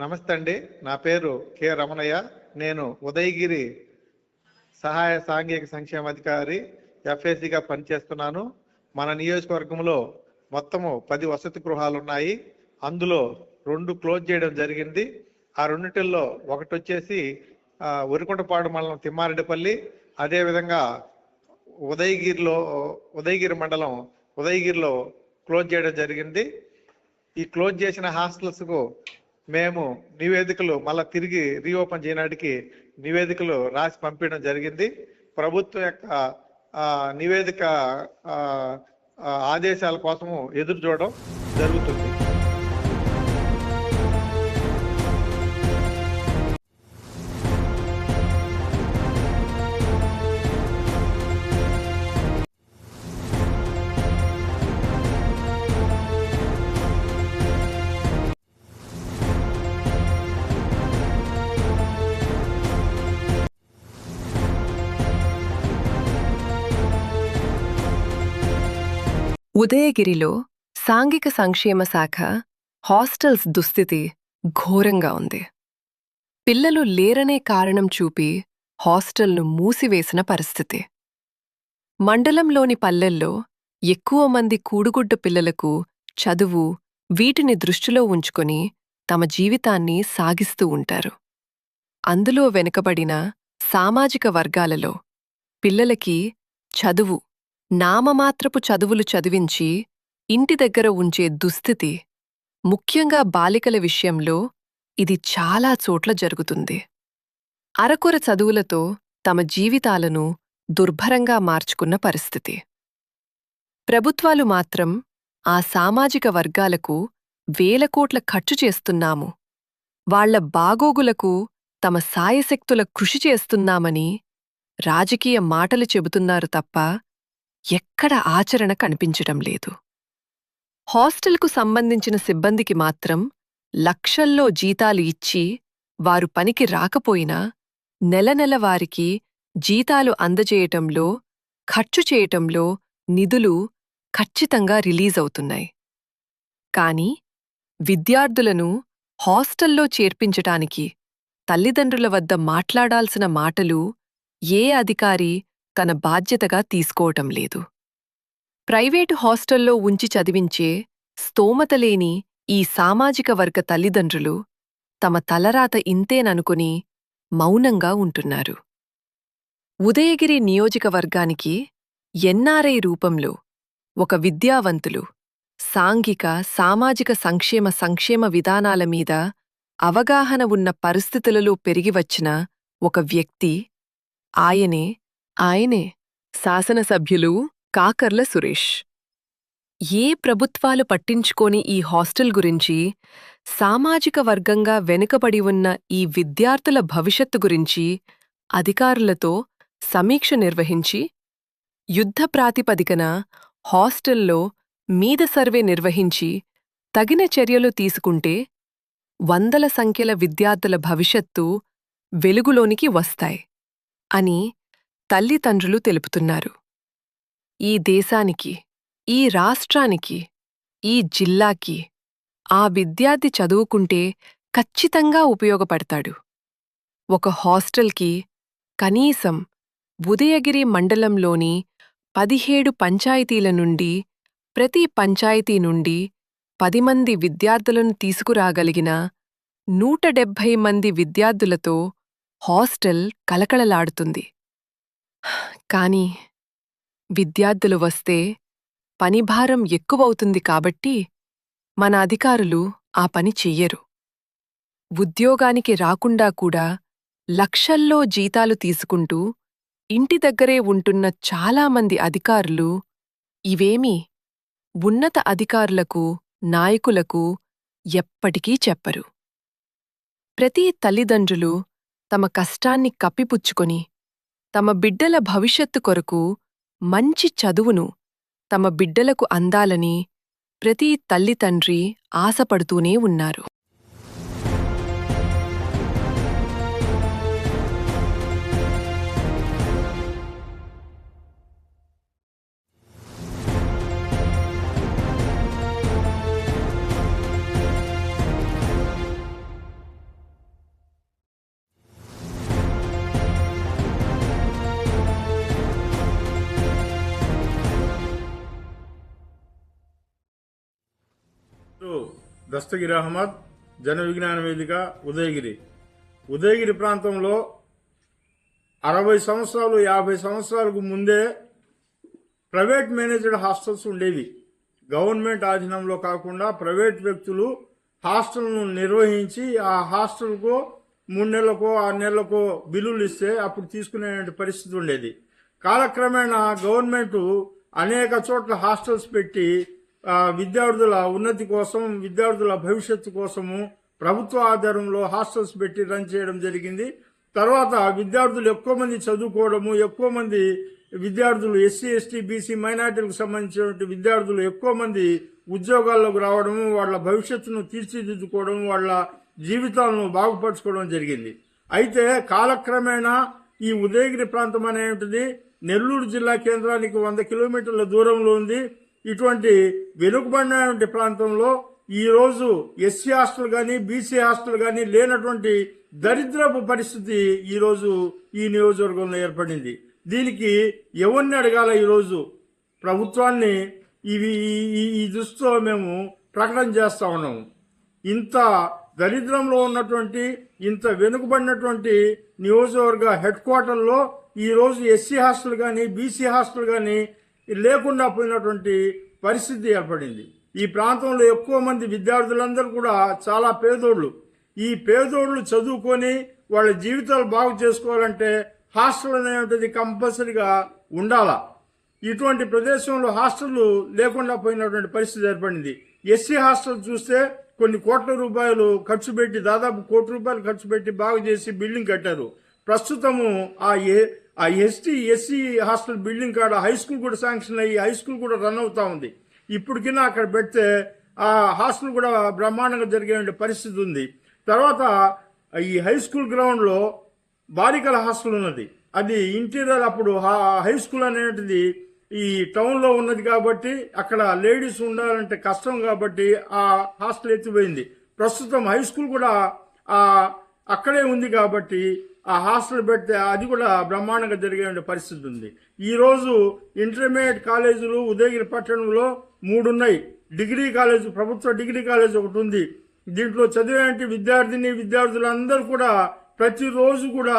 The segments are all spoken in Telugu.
నమస్తే అండి. నా పేరు కె రమణయ్య. నేను ఉదయగిరి సహాయ సాంఘిక సంక్షేమ అధికారి ఎఫ్ఏసిగా పనిచేస్తున్నాను. మన నియోజకవర్గంలో మొత్తము పది వసతి గృహాలు ఉన్నాయి అందులో రెండు క్లోజ్ చేయడం జరిగింది. ఆ రెండింటిల్లో ఒకటి వచ్చేసి ఆ, ఉరికొండపాడు మండలం తిమ్మారెడ్డిపల్లి. అదేవిధంగా ఉదయగిరిలో ఉదయగిరి మండలం ఉదయగిరిలో క్లోజ్ చేయడం జరిగింది. ఈ క్లోజ్ చేసిన హాస్టల్స్కు మేము నివేదికలు మళ్ళా తిరిగి రీఓపెన్ చేయడానికి నివేదికలు రాసి పంపించడం జరిగింది. ప్రభుత్వం యొక్క ఆ, నివేదిక ఆ, ఆదేశాల కోసము ఎదురు చూడడం జరుగుతుంది. ఉదయగిరిలో సాంఘిక సంక్షేమ శాఖ హాస్టల్స్ దుస్థితి ఘోరంగా ఉంది. పిల్లలు లేరనే కారణం చూపి హాస్టల్ను మూసివేసిన పరిస్థితి. మండలంలోని పల్లెల్లో ఎక్కువ మంది కూడుగుడ్డ పిల్లలకు చదువు వీటిని దృష్టిలో ఉంచుకొని తమ జీవితాన్ని సాగిస్తూ ఉంటారు. అందులో వెనుకబడిన సామాజిక వర్గాలలో పిల్లలకి చదువు నామమాత్రపు చదువులు చదివించి ఇంటి దగ్గర ఉంచే దుస్థితి ముఖ్యంగా బాలికల విషయంలో ఇది చాలా చోట్ల జరుగుతుంది. అరకొర చదువులతో తమ జీవితాలను దుర్భరంగా మార్చుకున్న పరిస్థితి. ప్రభుత్వాలు మాత్రం ఆ సామాజిక వర్గాలకు వేల కోట్ల ఖర్చు చేస్తున్నాము. వాళ్ళ బాగోగులకు తమ సాయశక్తుల కృషి చేస్తున్నామని రాజకీయ మాటలు చెబుతున్నారు తప్ప ఎక్కడ ఆచరణ కనిపించటం లేదు. హాస్టల్కు సంబంధించిన సిబ్బందికి మాత్రం లక్షల్లో జీతాలు ఇచ్చి వారు పనికి రాకపోయినా నెల నెల వారికి జీతాలు అందజేయటంలో ఖర్చు చేయటంలో నిధులు ఖచ్చితంగా రిలీజ్ అవుతున్నాయి. కాని విద్యార్థులను హాస్టల్లో చేర్పించటానికి తల్లిదండ్రుల వద్ద మాట్లాడాల్సిన మాటలు ఏ అధికారి తన బాధ్యతగా తీసుకోవటం లేదు. ప్రైవేటు హాస్టల్లో ఉంచి చదివించే స్తోమతలేని ఈ సామాజిక వర్గ తల్లిదండ్రులు తమ తలరాత ఇంతేననుకుని మౌనంగా ఉంటున్నారు. ఉదయగిరి నియోజకవర్గానికి ఎన్ఆర్ఐ రూపంలో ఒక విద్యావంతులు సాంఘిక సామాజిక సంక్షేమ సంక్షేమ విధానాల మీద అవగాహన ఉన్న పరిస్థితులలో పెరిగివచ్చిన ఒక వ్యక్తి ఆయనే ఆయనే శాసనసభ్యులు కాకర్ల సురేష్. ఏ ప్రభుత్వాలు పట్టించుకోని ఈ హాస్టల్ గురించి సామాజిక వర్గంగా వెనుకబడి ఉన్న ఈ విద్యార్థుల భవిష్యత్తు గురించి అధికారులతో సమీక్ష నిర్వహించి యుద్ధ ప్రాతిపదికన హాస్టల్లో మీద సర్వే నిర్వహించి తగిన చర్యలు తీసుకుంటే వందల సంఖ్యల విద్యార్థుల భవిష్యత్తు వెలుగులోనికి వస్తాయి అని తల్లిదండ్రులు తెలుపుతున్నారు. ఈ దేశానికి ఈ రాష్ట్రానికి ఈ జిల్లాకి ఆ విద్యార్థి చదువుకుంటే ఖచ్చితంగా ఉపయోగపడతాడు. ఒక హాస్టల్కి కనీసం ఉదయగిరి మండలంలోని పదిహేడు పంచాయతీల నుండి ప్రతి పంచాయతీ నుండి పది మంది విద్యార్థులను తీసుకురాగలిగిన నూట డెబ్భై మంది విద్యార్థులతో హాస్టల్ కలకలలాడుతుంది. కాని విద్యార్థులు వస్తే పనిభారం ఎక్కువవుతుంది కాబట్టి మన అధికారులు ఆ పని చెయ్యరు. ఉద్యోగానికి రాకుండా కూడా లక్షల్లో జీతాలు తీసుకుంటూ ఇంటి దగ్గరే ఉంటున్న చాలామంది అధికారులు ఇవేమీ ఉన్నత అధికారులకు నాయకులకు ఎప్పటికీ చెప్పరు. ప్రతి తల్లిదండ్రులు తమ కష్టాన్ని కప్పిపుచ్చుకొని తమ బిడ్డల భవిష్యత్తు కొరకు మంచి చదువును తమ బిడ్డలకు అందాలని ప్రతి తల్లితండ్రి ఆశపడుతూనే ఉన్నారు. దస్తగిరి అహ్మద్ జన విజ్ఞాన వేదిక ఉదయగిరి. ఉదయగిరి ప్రాంతంలో అరవై సంవత్సరాలు యాభై సంవత్సరాలకు ముందే ప్రైవేట్ మేనేజ్డ్ హాస్టల్స్ ఉండేవి. గవర్నమెంట్ ఆధీనంలో కాకుండా ప్రైవేట్ వ్యక్తులు హాస్టల్ను నిర్వహించి ఆ హాస్టల్కు మూడు నెలలకో ఆరు నెలలకో బిల్లులు ఇస్తే అప్పుడు తీసుకునే పరిస్థితి ఉండేది. కాలక్రమేణా గవర్నమెంట్ అనేక చోట్ల హాస్టల్స్ పెట్టి విద్యార్థుల ఉన్నతి కోసం విద్యార్థుల భవిష్యత్తు కోసము ప్రభుత్వ ఆధారంలో హాస్టల్స్ పెట్టి రన్ చేయడం జరిగింది. తర్వాత విద్యార్థులు ఎక్కువ మంది చదువుకోవడము ఎక్కువ మంది విద్యార్థులు ఎస్సీ ఎస్టీ బీసీ మైనార్టీలకు సంబంధించినటువంటి విద్యార్థులు ఎక్కువ మంది ఉద్యోగాల్లోకి రావడము వాళ్ళ భవిష్యత్తును తీర్చిదిద్దుకోవడం వాళ్ళ జీవితాలను బాగుపరచుకోవడం జరిగింది. అయితే కాలక్రమేణా ఈ ఉదయగిరి ప్రాంతం అనేటువంటిది నెల్లూరు జిల్లా కేంద్రానికి వంద కిలోమీటర్ల దూరంలో ఉంది. ఇటువంటి వెనుకబడినటువంటి ప్రాంతంలో ఈరోజు ఎస్సీ హాస్టల్ కానీ బీసీ హాస్టల్ కానీ లేనటువంటి దరిద్రపు పరిస్థితి ఈరోజు ఈ నియోజకవర్గంలో ఏర్పడింది. దీనికి ఎవరిని అడగాల ఈరోజు ప్రభుత్వాన్ని ఇవి ఈ- ఈ- దృష్టితో మేము ప్రకటన చేస్తా ఉన్నాము ఇంత దరిద్రంలో ఉన్నటువంటి ఇంత వెనుకబడినటువంటి నియోజకవర్గ హెడ్ క్వార్టర్లో ఈ రోజు ఎస్సీ హాస్టల్ కానీ బీసీ హాస్టల్ కానీ లేకుండా పోయినటువంటి పరిస్థితి ఏర్పడింది. ఈ ప్రాంతంలో ఎక్కువ మంది విద్యార్థులందరూ కూడా చాలా పేదోళ్ళు. ఈ పేదోళ్ళు చదువుకొని వాళ్ళ జీవితాలు బాగు చేసుకోవాలంటే హాస్టల్ అనేటువంటిది కంపల్సరిగా ఉండాలా? ఇటువంటి ప్రదేశంలో హాస్టళ్ళు లేకుండా పోయినటువంటి పరిస్థితి ఏర్పడింది. ఎస్సీ హాస్టల్ చూస్తే కొన్ని కోట్ల రూపాయలు ఖర్చు పెట్టి దాదాపు కోటి రూపాయలు ఖర్చు పెట్టి బాగు చేసి బిల్డింగ్ కట్టారు. ప్రస్తుతము ఆ ఏ ఆ ఎస్టీ ఎస్సీ హాస్టల్ బిల్డింగ్ కాడ హై స్కూల్ కూడా శాంక్షన్ అయ్యి హై స్కూల్ కూడా రన్ అవుతా ఉంది. ఇప్పటికైనా అక్కడ పెడితే ఆ హాస్టల్ కూడా బ్రహ్మాండంగా జరిగే పరిస్థితి ఉంది. తర్వాత ఈ హై స్కూల్ గ్రౌండ్లో బాలికల హాస్టల్ ఉన్నది. అది ఇంటీరియర్ అప్పుడు హై స్కూల్ అనేటిది ఈ టౌన్లో ఉన్నది కాబట్టి అక్కడ లేడీస్ ఉండాలంటే కష్టం కాబట్టి ఆ హాస్టల్ ఎత్తిపోయింది. ప్రస్తుతం హై స్కూల్ కూడా అక్కడే ఉంది కాబట్టి ఆ హాస్టల్ పెడితే అది కూడా బ్రహ్మాండంగా జరిగే పరిస్థితి ఉంది. ఈరోజు ఇంటర్మీడియట్ కాలేజీలు ఉదయగిరి పట్టణంలో మూడు ఉన్నాయి డిగ్రీ కాలేజ్ ప్రభుత్వ డిగ్రీ కాలేజ్ ఒకటి ఉంది. దీంట్లో చదివేంటి విద్యార్థిని విద్యార్థులందరూ కూడా ప్రతిరోజు కూడా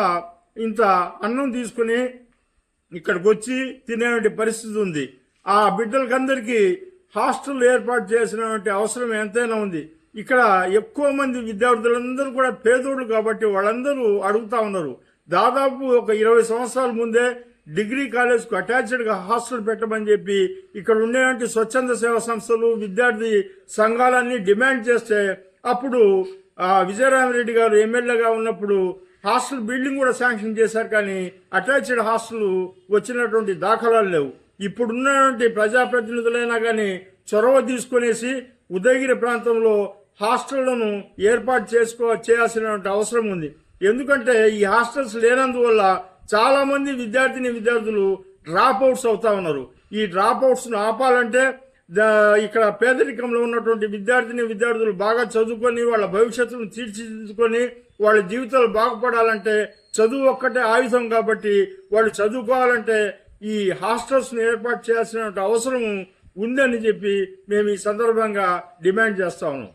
ఇంత అన్నం తీసుకుని ఇక్కడికి వచ్చి తినేటువంటి పరిస్థితి ఉంది. ఆ బిడ్డలకందరికీ హాస్టల్ ఏర్పాటు చేసినటువంటి అవసరం ఎంతైనా ఉంది. ఇక్కడ ఎక్కువ మంది విద్యార్థులందరూ కూడా పేదోళ్ళు కాబట్టి వాళ్ళందరూ అడుగుతా ఉన్నారు. దాదాపు ఒక ఇరవై సంవత్సరాల ముందే డిగ్రీ కాలేజ్కు అటాచ్డ్గా హాస్టల్ పెట్టమని చెప్పి ఇక్కడ ఉండేటువంటి స్వచ్ఛంద సేవా సంస్థలు విద్యార్థి సంఘాలన్నీ డిమాండ్ చేస్తే అప్పుడు విజయరామరెడ్డి గారు ఎమ్మెల్యేగా ఉన్నప్పుడు హాస్టల్ బిల్డింగ్ కూడా శాంక్షన్ చేశారు కానీ అటాచ్డ్ హాస్టల్ వచ్చినటువంటి దాఖలాలు లేవు. ఇప్పుడున్నటువంటి ప్రజాప్రతినిధులైనా కానీ చొరవ తీసుకునేసి ఉదయగిరి ప్రాంతంలో హాస్టళ్ళను ఏర్పాటు చేసుకో చేయాల్సిన అవసరం ఉంది. ఎందుకంటే ఈ హాస్టల్స్ లేనందువల్ల చాలా మంది విద్యార్థిని విద్యార్థులు డ్రాప్ అవుట్స్ అవుతా ఉన్నారు. ఈ డ్రాప్ అవుట్స్ను ఆపాలంటే ఇక్కడ పేదరికంలో ఉన్నటువంటి విద్యార్థిని విద్యార్థులు బాగా చదువుకొని వాళ్ళ భవిష్యత్తును తీర్చిదిద్దుకొని వాళ్ళ జీవితాలు బాగుపడాలంటే చదువు ఒక్కటే ఆయుధం కాబట్టి వాళ్ళు చదువుకోవాలంటే ఈ హాస్టల్స్ను ఏర్పాటు చేయాల్సిన అవసరం ఉందని చెప్పి మేము ఈ సందర్భంగా డిమాండ్ చేస్తా ఉన్నాం.